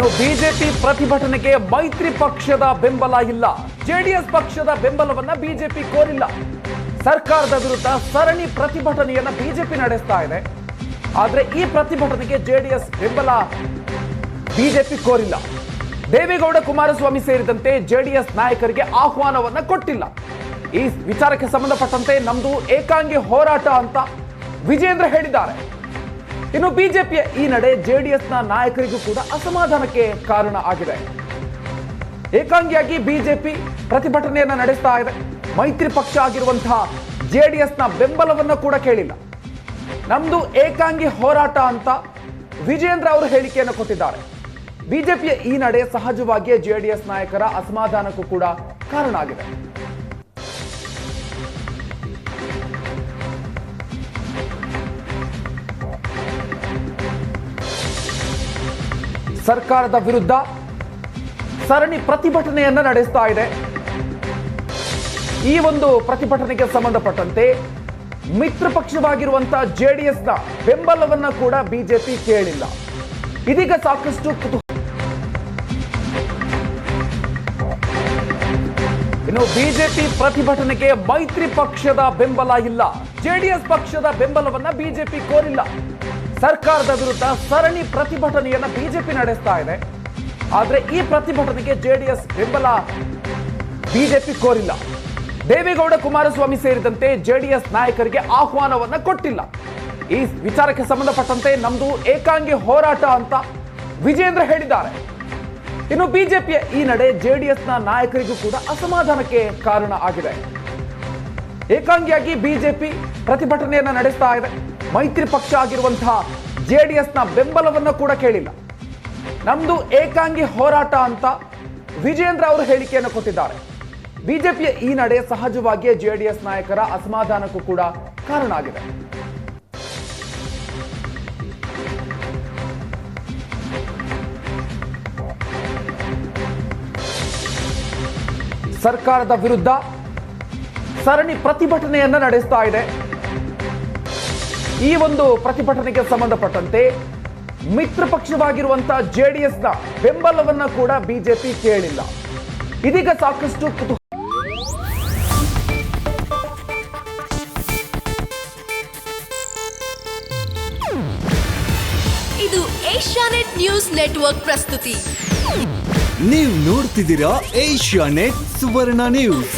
ಇನ್ನು ಬಿಜೆಪಿ ಪ್ರತಿಭಟನೆಗೆ ಮೈತ್ರಿ ಪಕ್ಷದ ಬೆಂಬಲ ಇಲ್ಲ. ಜೆಡಿಎಸ್ ಪಕ್ಷದ ಬೆಂಬಲವನ್ನ ಬಿಜೆಪಿ ಕೋರಿಲ್ಲ. ಸರ್ಕಾರದ ವಿರುದ್ಧ ಸರಣಿ ಪ್ರತಿಭಟನೆಯನ್ನ ಬಿಜೆಪಿ ನಡೆಸ್ತಾ ಇದೆ. ಆದ್ರೆ ಈ ಪ್ರತಿಭಟನೆಗೆ ಜೆಡಿಎಸ್ ಬೆಂಬಲ ಬಿಜೆಪಿ ಕೋರಿಲ್ಲ. ದೇವೇಗೌಡ ಕುಮಾರಸ್ವಾಮಿ ಸೇರಿದಂತೆ ಜೆಡಿಎಸ್ ನಾಯಕರಿಗೆ ಆಹ್ವಾನವನ್ನ ಕೊಟ್ಟಿಲ್ಲ. ಈ ವಿಚಾರಕ್ಕೆ ಸಂಬಂಧಪಟ್ಟಂತೆ ನಮ್ದು ಏಕಾಂಗಿ ಹೋರಾಟ ಅಂತ ವಿಜೇಂದ್ರ ಹೇಳಿದ್ದಾರೆ. ಇನ್ನು ಬಿಜೆಪಿಯ ಈ ನಡೆ ಜೆಡಿಎಸ್ನ ನಾಯಕರಿಗೂ ಕೂಡ ಅಸಮಾಧಾನಕ್ಕೆ ಕಾರಣ ಆಗಿದೆ. ಏಕಾಂಗಿಯಾಗಿ ಬಿಜೆಪಿ ಪ್ರತಿಭಟನೆಯನ್ನ ನಡೆಸ್ತಾ ಇದೆ. ಮೈತ್ರಿ ಪಕ್ಷ ಆಗಿರುವಂತಹ ಜೆಡಿಎಸ್ನ ಬೆಂಬಲವನ್ನು ಕೂಡ ಕೇಳಿಲ್ಲ. ನಮ್ದು ಏಕಾಂಗಿ ಹೋರಾಟ ಅಂತ ವಿಜೇಂದ್ರ ಅವರು ಹೇಳಿಕೆಯನ್ನು ಕೊಟ್ಟಿದ್ದಾರೆ. ಬಿಜೆಪಿಯ ಈ ನಡೆ ಸಹಜವಾಗಿಯೇ ಜೆಡಿಎಸ್ ನಾಯಕರ ಅಸಮಾಧಾನಕ್ಕೂ ಕೂಡ ಕಾರಣ ಆಗಿದೆ. ಸರ್ಕಾರದ ವಿರುದ್ಧ ಸರಣಿ ಪ್ರತಿಭಟನೆಯನ್ನ ನಡೆಸ್ತಾ ಇದೆ. ಈ ಒಂದು ಪ್ರತಿಭಟನೆಗೆ ಸಂಬಂಧಪಟ್ಟಂತೆ ಮಿತ್ರ ಪಕ್ಷವಾಗಿರುವಂತಹ ಜೆಡಿಎಸ್ನ ಬೆಂಬಲವನ್ನ ಕೂಡ ಬಿಜೆಪಿ ಕೇಳಿಲ್ಲ. ಇದೀಗ ಸಾಕಷ್ಟು ಕುತೂಹಲ. ಇನ್ನು ಬಿಜೆಪಿ ಪ್ರತಿಭಟನೆಗೆ ಮೈತ್ರಿ ಪಕ್ಷದ ಬೆಂಬಲ ಇಲ್ಲ. ಜೆಡಿಎಸ್ ಪಕ್ಷದ ಬೆಂಬಲವನ್ನ ಬಿಜೆಪಿ ಕೋರಿಲ್ಲ. ಸರ್ಕಾರದ ವಿರುದ್ಧ ಸರಣಿ ಪ್ರತಿಭಟನೆಯನ್ನ ಬಿಜೆಪಿ ನಡೆಸ್ತಾ ಇದೆ. ಆದ್ರೆ ಈ ಪ್ರತಿಭಟನೆಗೆ ಜೆಡಿಎಸ್ ಬೆಂಬಲ ಬಿಜೆಪಿ ಕೋರಿಲ್ಲ. ದೇವೇಗೌಡ ಕುಮಾರಸ್ವಾಮಿ ಸೇರಿದಂತೆ ಜೆಡಿಎಸ್ ನಾಯಕರಿಗೆ ಆಹ್ವಾನವನ್ನ ಕೊಟ್ಟಿಲ್ಲ. ಈ ವಿಚಾರಕ್ಕೆ ಸಂಬಂಧಪಟ್ಟಂತೆ ನಮ್ದು ಏಕಾಂಗಿ ಹೋರಾಟ ಅಂತ ವಿಜೇಂದ್ರ ಹೇಳಿದ್ದಾರೆ. ಇನ್ನು ಬಿಜೆಪಿಯ ಈ ನಡೆ ಜೆಡಿಎಸ್ನ ನಾಯಕರಿಗೂ ಕೂಡ ಅಸಮಾಧಾನಕ್ಕೆ ಕಾರಣ ಆಗಿದೆ. ಏಕಾಂಗಿಯಾಗಿ ಬಿಜೆಪಿ ಪ್ರತಿಭಟನೆಯನ್ನ ನಡೆಸ್ತಾ ಇದೆ. ಮೈತ್ರಿ ಪಕ್ಷ ಆಗಿರುವಂತಹ ಜೆಡಿಎಸ್ನ ಬೆಂಬಲವನ್ನ ಕೂಡ ಕೇಳಿಲ್ಲ. ನಮ್ದು ಏಕಾಂಗಿ ಹೋರಾಟ ಅಂತ ವಿಜೇಂದ್ರ ಅವರು ಹೇಳಿಕೆಯನ್ನು ಕೊಟ್ಟಿದ್ದಾರೆ. ಬಿಜೆಪಿಯ ಈ ನಡೆ ಸಹಜವಾಗಿಯೇ ಜೆಡಿಎಸ್ ನಾಯಕರ ಅಸಮಾಧಾನಕ್ಕೂ ಕೂಡ ಕಾರಣ ಆಗಿದೆ. ಸರ್ಕಾರದ ವಿರುದ್ಧ ಸರಣಿ ಪ್ರತಿಭಟನೆಯನ್ನ ನಡೆಸ್ತಾ ಇದೆ. ಈ ಒಂದು ಪ್ರತಿಭಟನೆಗೆ ಸಂಬಂಧಪಟ್ಟಂತೆ ಮಿತ್ರ ಪಕ್ಷವಾಗಿರುವಂತಹ ಜೆಡಿಎಸ್ನ ಬೆಂಬಲವನ್ನ ಕೂಡ ಬಿಜೆಪಿ ಕೇಳಿಲ್ಲ. ಇದೀಗ ಸಾಕಷ್ಟು ಕುತೂಹಲ ಇದು ಏಷ್ಯಾನೆಟ್ ನ್ಯೂಸ್ ನೆಟ್ವರ್ಕ್ ಪ್ರಸ್ತುತಿ. ನೀವು ನೋಡ್ತಿದ್ದೀರಾ ಏಷ್ಯಾ ನೆಟ್ ಸುವರ್ಣ ನ್ಯೂಸ್.